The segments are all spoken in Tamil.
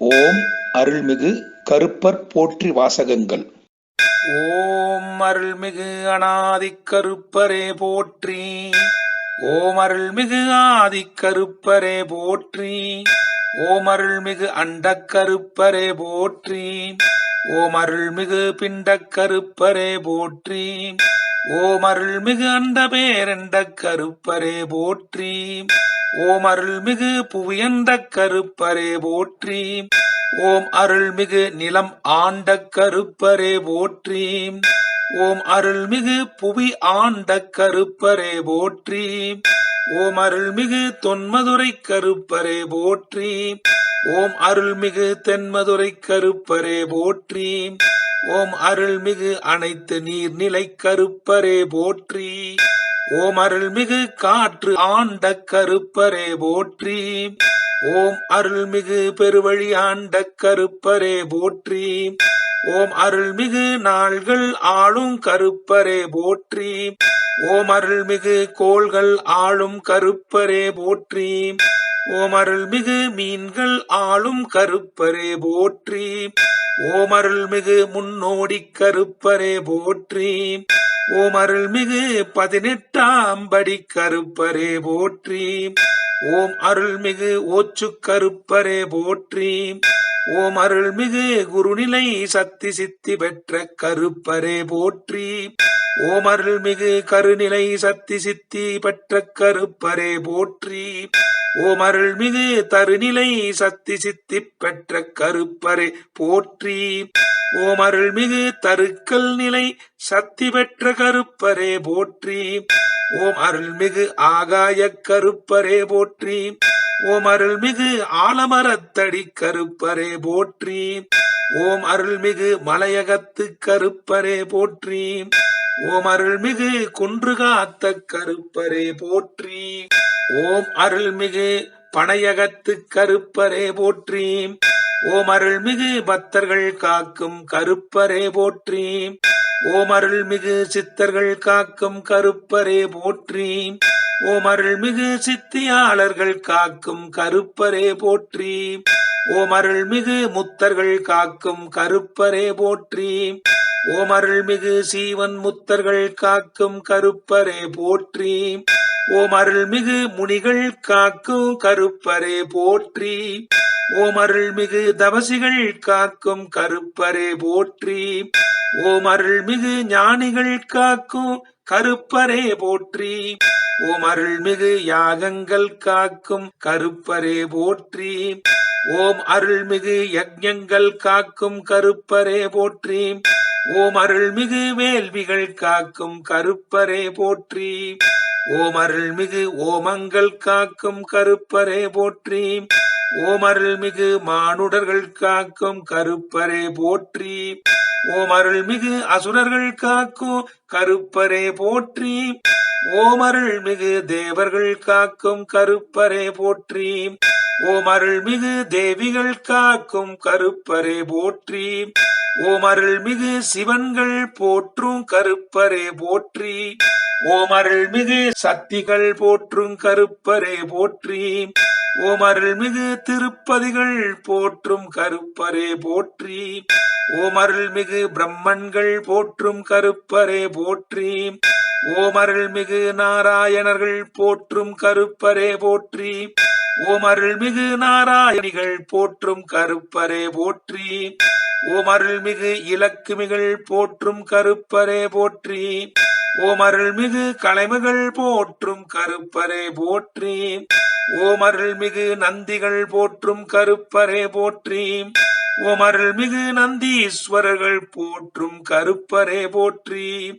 ஓம் அருள்மிகு கருப்பர் போற்றி வாசகங்கள். ஓம் அருள்மிகு அநாதிக் கருப்பரே போற்றி. ஓம் அருள்மிகு ஆதி கருப்பரே போற்றி. ஓம் அருள்மிகு அண்ட கருப்பரே போற்றி. ஓம் அருள்மிகு பிண்ட கருப்பரே போற்றி. ஓம் அருள்மிகு அண்ட பேரண்ட கருப்பரே போற்றி. ஓம் அருள்மிகு புவியந்த கருப்பரே போற்றி. ஓம் அருள்மிகு நிலம் ஆண்ட கருப்பரே போற்றி. ஓம் அருள்மிகு புவி ஆண்ட கருப்பரே போற்றி. ஓம் அருள்மிகு தொன்மதுரை கருப்பரே போற்றி. ஓம் அருள்மிகு தென்மதுரை கருப்பரே போற்றி. ஓம் அருள்மிகு அனைத்து நீர்நிலை கருப்பரே போற்றி. ஓம் அருள்மிகு காற்று ஆண்ட கருப்பரே போற்றி. ஓம் அருள்மிகு பெருவழி ஆண்ட கருப்பரே போற்றி. ஓம் அருள்மிகு நாள்கள் ஆளும் கருப்பரே போற்றி. ஓம் அருள்மிகு கோள்கள் ஆளும் கருப்பரே போற்றி. ஓம் அருள்மிகு மீன்கள் ஆளும் கருப்பரே போற்றி. ஓம் அருள்மிகு முன்னோடி கருப்பரே போற்றி. ஓமருள் மிகு பதினெட்டாம் படி கருப்பரே போற்றி ஓம் அருள்மிகு ஓச்சு கருப்பரே போற்றி ஓம் அருள்மிகு குருநிலை சக்தி சித்தி பெற்ற கருப்பரே போற்றி ஓம் அருள்மிகு கருநிலை சக்தி சித்தி பெற்ற கருப்பரே போற்றி ஓம் அருள்மிகு தருநிலை சக்தி சித்தி பெற்ற கருப்பரே போற்றி ஓம் அருள்மிகு தருக்கல் நிலை சக்தி பெற்ற கருப்பரே போற்றி. ஓம் அருள்மிகு ஆகாய கருப்பரே போற்றி. ஓம் அருள்மிகு ஆலமரத்தடி கருப்பரே போற்றி. ஓம் அருள்மிகு மலையகத்து கருப்பரே போற்றி. ஓம் அருள்மிகு குன்று காத்த கருப்பரே போற்றி. ஓம் அருள்மிகு பனையகத்து கருப்பரே போற்றி. ஓமருள் மிகு பக்தர்கள் காக்கும் கருப்பரே போற்றி. ஓமருள் மிகு சித்தர்கள் காக்கும் கருப்பரே போற்றி. ஓமருள் மிகு சித்தியாளர்கள் காக்கும் கருப்பரே போற்றி. ஓமருள் மிகு முத்தர்கள் காக்கும் கருப்பரே போற்றி. ஓமருள் மிகு சீவன் முத்தர்கள் காக்கும் கருப்பரே போற்றி. ஓமருள் மிகு முனிகள் காக்கும் கருப்பரே போற்றி. ஓமருள்மிகு தவசிகள் காக்கும் கருப்பரே போற்றி. ஓமருள்மிகு ஞானிகள் காக்கும் கருப்பரே போற்றி. ஓமருள்மிகு யாகங்கள் காக்கும் கருப்பரே போற்றி. ஓம் அருள்மிகு யஜ்யங்கள் காக்கும் கருப்பரே போற்றி. ஓம் அருள்மிகு வேள்விகள் காக்கும் கருப்பரே போற்றி. ஓம் அருள்மிகு ஓமங்கள் காக்கும் கருப்பரே போற்றி. ஓம் அருள்மிகு மானுடர்கள் காக்கும் கருப்பரே போற்றி. ஓம் அருள்மிகு அசுரர்கள் காக்கும் கருப்பரே போற்றி. ஓம் அருள்மிகு தேவர்கள் காக்கும் கருப்பரே போற்றி. ஓம் அருள்மிகு தேவிகள் காக்கும் கருப்பரே போற்றி. ஓம் அருள்மிகு சிவன்கள் போற்றும் கருப்பரே போற்றி. ஓமருள் மிகு சக்திகள் போற்றும் கருப்பரே போற்றி. ஓமருள் மிகு திருப்பதிகள் போற்றும் கருப்பரே போற்றி. ஓமருள் மிகு பிரம்மன்கள் போற்றும் கருப்பரே போற்றி. ஓமருள் மிகு நாராயணர்கள் போற்றும் கருப்பரே போற்றி. ஓமருள் மிகு நாராயணிகள் போற்றும் கருப்பரே போற்றி. ஓமருள் மிகு இலக்குமிகள் போற்றும் கருப்பரே போற்றி. ஓமருள்மிகு அருள்மிகு கலைமகள் போற்றும் கருப்பரே போற்றி. ஓமருள்மிகு நந்திகள் போற்றும் கருப்பரே போற்றி. ஓம் அருள்மிகு நந்தீஸ்வரர்கள் போற்றும் கருப்பரே போற்றி.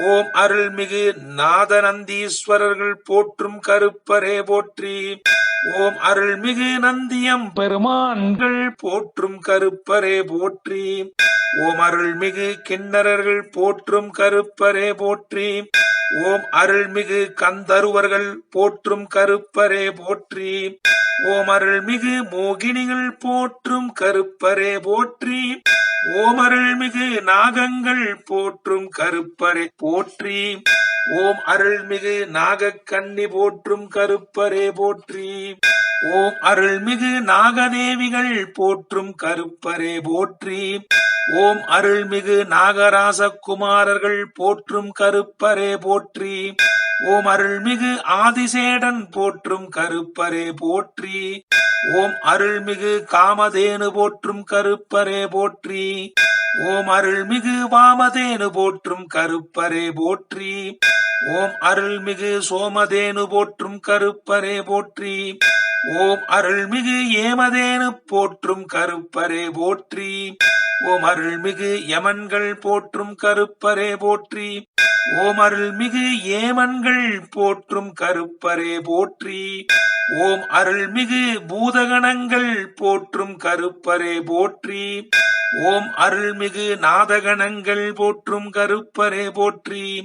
ஓம் அருள்மிகு நாதநந்தீஸ்வரர்கள் போற்றும் கருப்பரே போற்றி. ஓம் அருள்மிகு நந்தியம் பெருமான்கள் போற்றும் கருப்பரே போற்றி. ஓம் அருள்மிகு கிண்ணறர்கள் போற்றும் கருப்பரே போற்றி. ஓம் அருள்மிகு கந்தருவர்கள் போற்றும் கருப்பரே போற்றி. ஓம் அருள்மிகு மோகினிகள் போற்றும் கருப்பரே போற்றி. ஓம் அருள்மிகு நாகங்கள் போற்றும் கருப்பரே போற்றி. ஓம் அருள்மிகு நாகக்கண்ணி போற்றும் கருப்பரே போற்றி. ஓம் அருள்மிகு நாகதேவிகள் போற்றும் கருப்பரே போற்றி. ஓம் அருள்மிகு நாகராச குமாரர்கள் போற்றும் கருப்பரே போற்றி. ஓம் அருள்மிகு ஆதிசேடன் போற்றும் கருப்பரே போற்றி. ஓம் அருள்மிகு காமதேனு போற்றும் கருப்பரே போற்றி. ஓம் அருள்மிகு வாமதேனு போற்றும் கருப்பரே போற்றி. ஓம் அருள்மிகு சோமதேனு போற்றும் கருப்பரே போற்றி. ஓம் அருள்மிகு ஏமதேனு போற்றும் கருப்பரே போற்றி. ஓம் அருள்மிகு யமன்கள் போற்றும் கருப்பரே போற்றி. ஓம் அருள்மிகு ஏமன்கள் போற்றும் கருப்பரே போற்றி. ஓம் அருள்மிகு பூதகணங்கள் போற்றும் கருப்பரே போற்றி. ஓம் அருள்மிகு நாதகணங்கள் போற்றும் கருப்பரே போற்றி.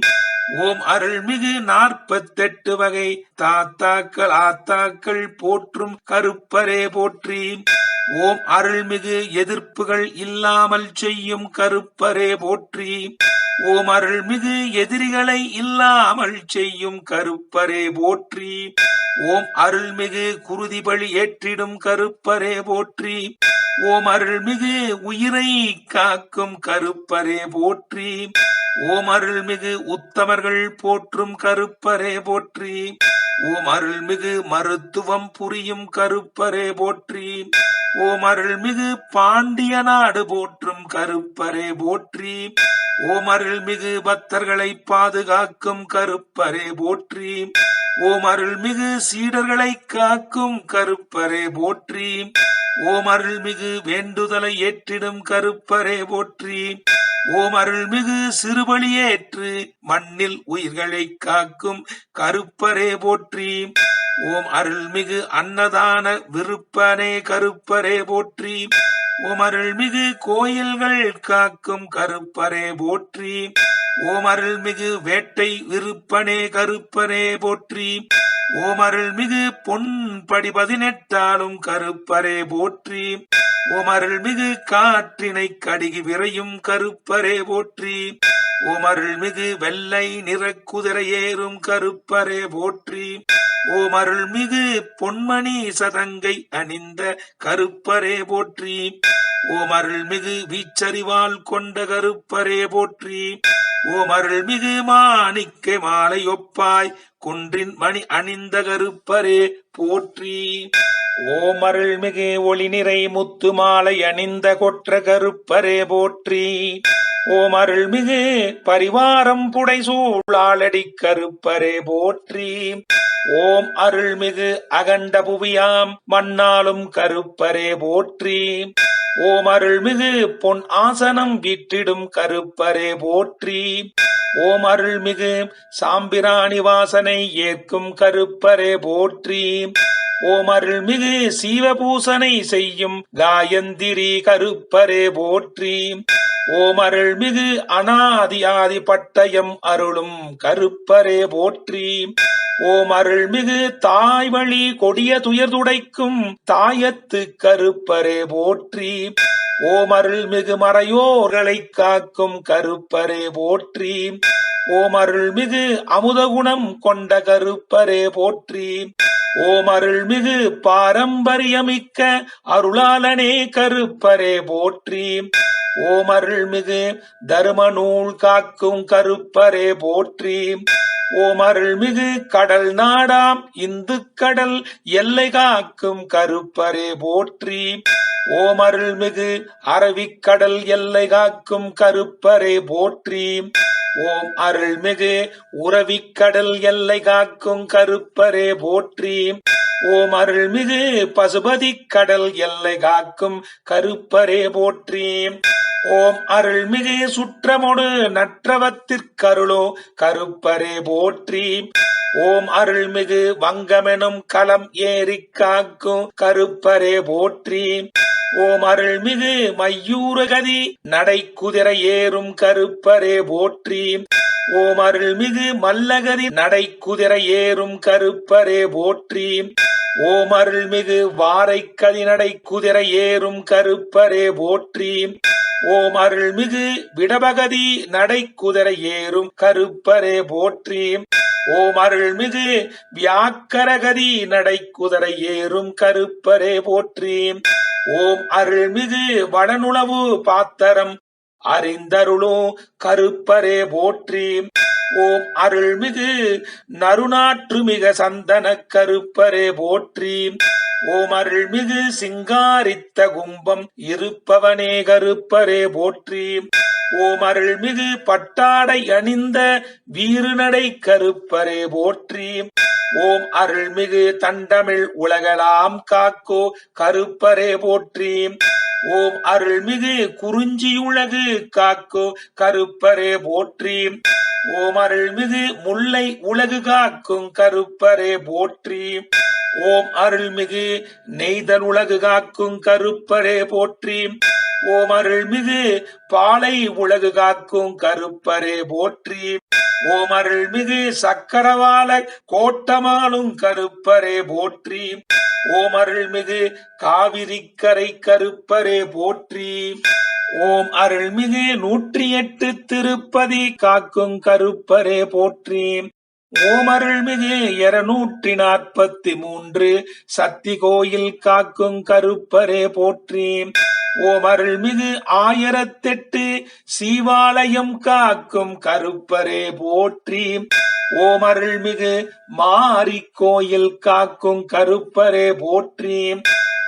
ஓம் அருள்மிகு நாற்பத்தெட்டு வகை தாத்தாக்கள் ஆத்தாக்கள் போற்றும் கருப்பரே போற்றி. ஓம் அருள்மிகு எதிர்ப்புகள் இல்லாமல் செய்யும் கருப்பரே போற்றி. ஓமருள் மிகு எதிரிகளை இல்லாமல் செய்யும் கருப்பரே போற்றி. ஓம் அருள்மிகு குருதிபலி ஏற்றிடும் கருப்பரே போற்றி. ஓம் அருள்மிகு உயிரை காக்கும் கருப்பரே போற்றி. ஓம் அருள்மிகு உத்தமர்கள் போற்றும் கருப்பரே போற்றி. ஓம் அருள்மிகு மருத்துவம் புரியும் கருப்பரே போற்றி. ஓம் அருள்மிகு பாண்டிய நாடு போற்றும் கருப்பரே போற்றி. ஓமருள்மிகு அருள்மிகு பக்தர்களை பாதுகாக்கும் கருப்பரே போற்றி. ஓமருள்மிகு அருள்மிகு சீடர்களை காக்கும் கருப்பரே போற்றி. ஓமருள்மிகு வேண்டுதலை ஏற்றிடும் கருப்பரே போற்றி. ஓம் அருள்மிகு சிறுபலியேற்று மண்ணில் உயிர்களை காக்கும் கருப்பரே போற்றி. ஓம் அருள்மிகு அன்னதான விருப்பனே கருப்பரே போற்றி. ஓமருள்மிகு கோயில்கள் காக்கும் கருப்பரே போற்றி. ஓமருள்மிகு வேட்டை விருப்பனே கருப்பரே போற்றி. ஓமருள்மிகு அருள்மிகு பொன் படி பதினெட்டாலும் கருப்பரே போற்றி. ஓமருள்மிகு அருள்மிகு காற்றினை கடுகி விரையும் கருப்பரே போற்றி. ஓமருள்மிகு வெள்ளை நிற குதிரை ஏறும் கருப்பரே போற்றி. ஓமருள் மிகு பொன்மணி சதங்கை அணிந்த கருப்பரே போற்றி. ஓமருள் மிகு வீச்சறிவால் கொண்ட கருப்பரே போற்றி. ஓமருள் மிகு மாணிக்க மாலை ஒப்பாய் குன்றின் மணி அணிந்த கருப்பரே போற்றி. ஓமருள் மிகு ஒளி நிறை முத்து மாலை அணிந்த கொற்ற கருப்பரே போற்றி. ஓம் அருள்மிகு பரிவாரம் புடைசூழாளடி கருப்பரே போற்றி. ஓம் அருள்மிகு அகண்ட புவியாம் மண்ணாலும் கருப்பரே போற்றி. ஓம் அருள்மிகு பொன் ஆசனம் விட்டிடும் கருப்பரே போற்றி. ஓம் அருள்மிகு சாம்பிராணி வாசனை ஏற்கும் கருப்பரே போற்றி. ஓம் அருள்மிகு சீவபூசனை செய்யும் காயந்திரி கருப்பரே போற்றி. ஓமருள்மிகு அருள்மிகு அனாதி ஆதி பட்டயம் அருளும் கருப்பரே போற்றி. ஓம் அருள்மிகு தாய் வழி கொடிய துயர் துடைக்கும் தாயத்து கருப்பரே போற்றி. ஓமருள்மிகு அருள்மிகு மறையோர்களை காக்கும் கருப்பரே போற்றி. ஓமருள்மிகு அமுதகுணம் அமுத குணம் கொண்ட கருப்பரே போற்றி. ஓம் அருள்மிகு பாரம்பரியமிக்க அருளாளனே கருப்பரே போற்றி. ஓம் அருள்மிகு தர்ம நூல் காக்கும் கருப்பரே போற்றி. ஓம் அருள்மிகு கடல் நாடாம் இந்து கடல் எல்லை காக்கும் கருப்பரே போற்றி. ஓம் அருள்மிகு அரவிக்கடல் எல்லை காக்கும் கருப்பரே போற்றி. ஓம் அருள்மிகு உறவிக்கடல் எல்லை காக்கும் கருப்பரே போற்றி. ஓம் அருள்மிகு பசுபதி கடல் எல்லை காக்கும் கருப்பரே போற்றி. ஓம் அருள்மிகு சுற்றமொடு நற்றவத்திற்கருளோ கருப்பரே போற்றி. ஓம் அருள்மிகு வங்கமெனும் களம் ஏறி காக்கும் கருப்பரே போற்றி. ஓம் அருள்மிகு மையூரகதி நடை குதிரை ஏறும் கருப்பரே போற்றி. ஓம் அருள்மிகு மல்லகதி நடை குதிரை ஏறும் கருப்பரே போற்றி. ஓம் அருள்மிகு வாரைக்கதி நடை குதிரை ஏறும் கருப்பரே போற்றி. ஓம் அருள்மிகு விடபகதி நடைக்குதிரை ஏறும் கருப்பரே போற்றி. ஓம் அருள்மிகு வியாக்கரகதி நடை குதிரை ஏறும் கருப்பரே போற்றி. ஓம் அருள்மிகு வடனுளவு பாத்தரம் அறிந்தருளும் கருப்பரே போற்றி. ஓம் அருள்மிகு நறுநாற்றுமிக சந்தன கருப்பரே போற்றி. ஓம் அருள்மிகு சிங்காரித்த கும்பம் இருப்பவனே கருப்பரே போற்றி. ஓம் அருள்மிகு பட்டாடை அணிந்த வீறுநடை கருப்பரே போற்றி. ஓம் அருள்மிகு தண்டமிழ் உலகலாம் காக்கோ கருப்பரே போற்றி. ஓம் அருள்மிகு குறிஞ்சியுலகு காக்கோ கருப்பரே போற்றி. ஓம் அருள்மிகு முல்லை உலகு காக்கும் கருப்பரே போற்றி. ஓம் அருள்மிகு நெய்தல் உலகு காக்கும் கருப்பரே போற்றி. ஓம் அருள்மிகு பாலை உலகு காக்கும் கருப்பரே போற்றி. ஓம் அருள்மிகு சக்கரவால கோட்டமாலும் கருப்பரே போற்றி. ஓம் அருள்மிகு காவிரிக்கரை கருப்பரே போற்றி. ஓம் அருள்மிகு நூற்றி எட்டு திருப்பதி காக்கும் கருப்பரே போற்றி. ஓம் அருள்மிகு இருநூற்றி நாற்பத்தி மூன்று சக்தி கோயில் காக்கும் கருப்பரே போற்றி. ஓம் அருள்மிகு ஆயிரத்தெட்டு சீவாலயம் காக்கும் கருப்பரே போற்றி. ஓம் அருள்மிகு மாரி கோயில் காக்கும் கருப்பரே போற்றி.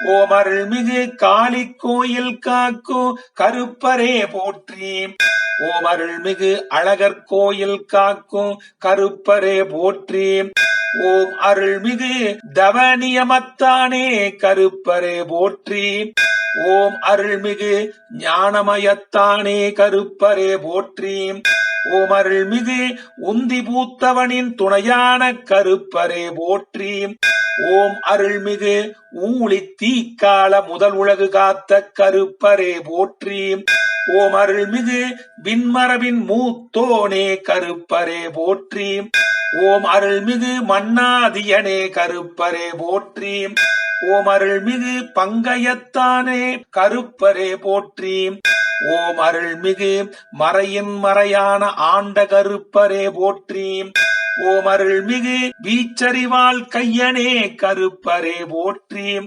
ஓம் அருள்மிகு காளி கோயில் காக்கும் கருப்பரே போற்றி. ஓம் அருள்மிகு அழகர் கோயில் காக்கும் கருப்பரே போற்றி. ஓம் அருள்மிகு தவநியமத்தானே கருப்பரே போற்றி. ஓம் அருள்மிகு ஞானமயத்தானே கருப்பரே போற்றி. ஓம் அருள்மிகு உந்தி பூத்தவனின் துணையான கருப்பரே போற்றி. ஓம் அருள்மிகு ஊழி தீக்கால முதல் உலகு காத்த கருப்பரே போற்றி. ஓம் அருள்மிகு விண்மரபின் மூத்தோனே கருப்பரே போற்றி. ஓம் அருள்மிகு மன்னாதியனே கருப்பரே போற்றி. ஓம் அருள்மிகு பங்கயத்தானே கருப்பரே போற்றி. ஓம் அருள்மிகு மறையின் மறையான ஆண்ட கருப்பரே போற்றி. ஓம் அருள்மிகு வீச்சறிவால் கையனே கருப்பரே போற்றி.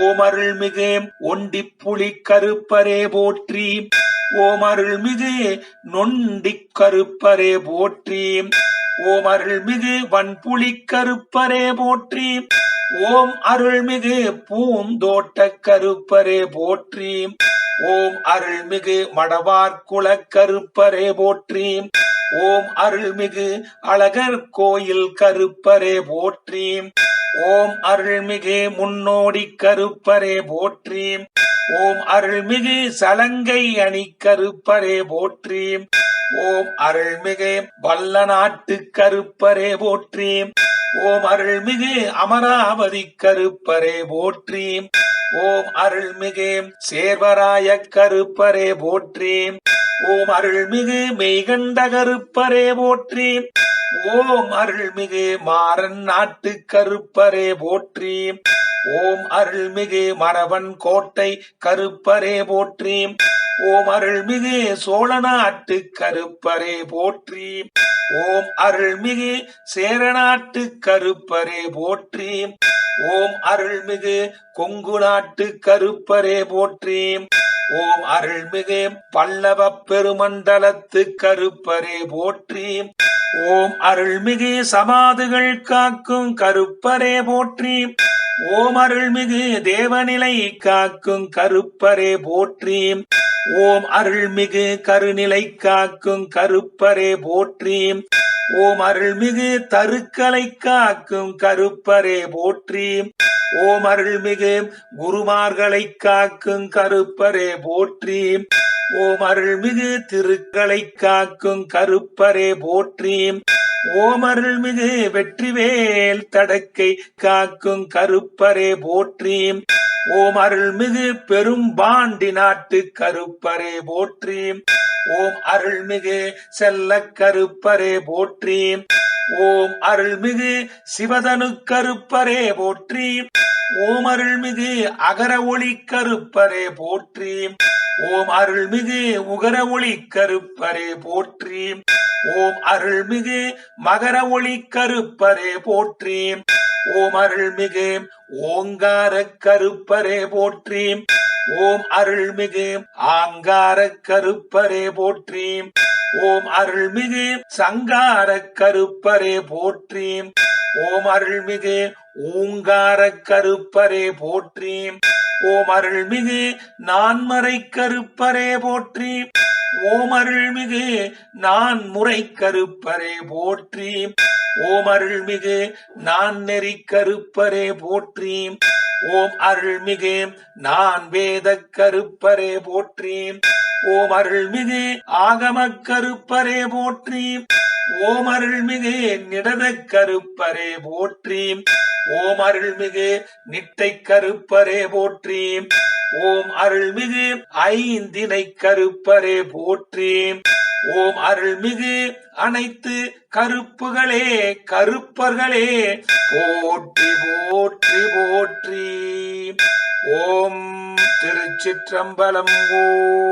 ஓம் அருள்மிகு ஒண்டிப்புலி கருப்பரே போற்றி. ஓம் அருள்மிகு நொண்டி கருப்பரே போற்றி. ஓம் அருள்மிகு வன்புலி கருப்பரே போற்றி. ஓம் அருள்மிகு பூந்தோட்ட கருப்பரே போற்றி. ஓம் அருள்மிகு மடவார்குல கருப்பரே போற்றி. ஓம் அருள்மிகு அழகர் கோயில் கருப்பரே போற்றி. ஓம் அருள்மிகு முன்னோடி கருப்பரே போற்றி. ஓம் அருள்மிகு சலங்கை அணி கருப்பரே போற்றி. ஓம் அருள்மிகு வல்ல நாட்டு கருப்பரே போற்றி. ஓம் அருள்மிகு அமராவதி கருப்பரே போற்றி. ஓம் அருள்மிகு சேர்வராய கருப்பரே போற்றி. ஓம் அருள்மிகு மெய்கண்ட கருப்பரே போற்றி. ஓம் அருள்மிகு மாறன் நாட்டு கருப்பரே போற்றி. ஓம் அருள்மிகு மரவன் கோட்டை கருப்பரே போற்றி. ஓம் அருள்மிகு சோழநாட்டு கருப்பரே போற்றி. ஓம் அருள்மிகு சேரநாட்டு கருப்பரே போற்றி. ஓம் அருள்மிகு கொங்கு நாட்டு கருப்பரே போற்றி. ஓம் அருள்மிகு பல்லவ பெருமண்டலத்து கருப்பரே போற்றி. ஓம் அருள்மிகு சமாதுகள் காக்கும் கருப்பரே போற்றி. ஓம் அருள்மிகு தேவநிலை காக்கும் கருப்பரே போற்றி. ஓம் அருள்மிகு கருநிலை காக்கும் கருப்பரே போற்றி. ஓம் அருள்மிகு தருக்கலை காக்கும் கருப்பரே போற்றி. ஓம் அருள்மிகு குருமார்களை காக்கும் கருப்பரே போற்றி. ஓம் அருள்மிகு திருக்களை காக்கும் கருப்பரே போற்றி. ஓம் அருள்மிகு வெற்றிவேல் தடக்கை காக்கும் கருப்பரே போற்றி. ஓம் அருள்மிகு பெரும்பாண்டி நாட்டு கருப்பரே போற்றி. ஓம் அருள்மிகு செல்ல கருப்பரே போற்றி. ஓம் அருள்மிகு சிவதனு கருப்பரே போற்றி. ஓம் அருள்மிகு அகர ஒளி கருப்பரே போற்றி. ஓம் அருள்மிகு உகர ஒளி கருப்பரே போற்றி. ஓம் அருள்மிகு மகர ஒளி கருப்பரே போற்றி. ஓம் அருள்மிகு ஓங்கார கருப்பரே போற்றி. ஓம் அருள்மிகு ஆங்கார கருப்பரே போற்றி. ஓம் அருள்மிகு சங்கார கருப்பரே போற்றி ஓம் அருள்மிகு ஊங்கார கருப்பரே போற்றி ஓம் அருள்மிகு நான்மறை கருப்பரே போற்றி ஓம் அருள்மிகு நான் முறை கருப்பரே போற்றி ஓம் அருள்மிகு நான் நெறி கருப்பரே போற்றி ஓம் அருள்மிகு நான் வேத கருப்பரே போற்றி ஓம் அருள்மிகு ஆகமக்கருப்பரே கருப்பரே போற்றி. ஓம் அருள்மிகு நிடத கருப்பரே போற்றி. ஓம் அருள்மிகு நிட்டை கருப்பரே போற்றி. ஓம் அருள்மிகு ஐந்தினை கருப்பரே போற்றி. ஓம் அருள்மிகு அனைத்து கருப்புகளே கருப்பர்களே போற்றி போற்றி போற்றி. ஓம் திருச்சிற்றம்பலம் ஓ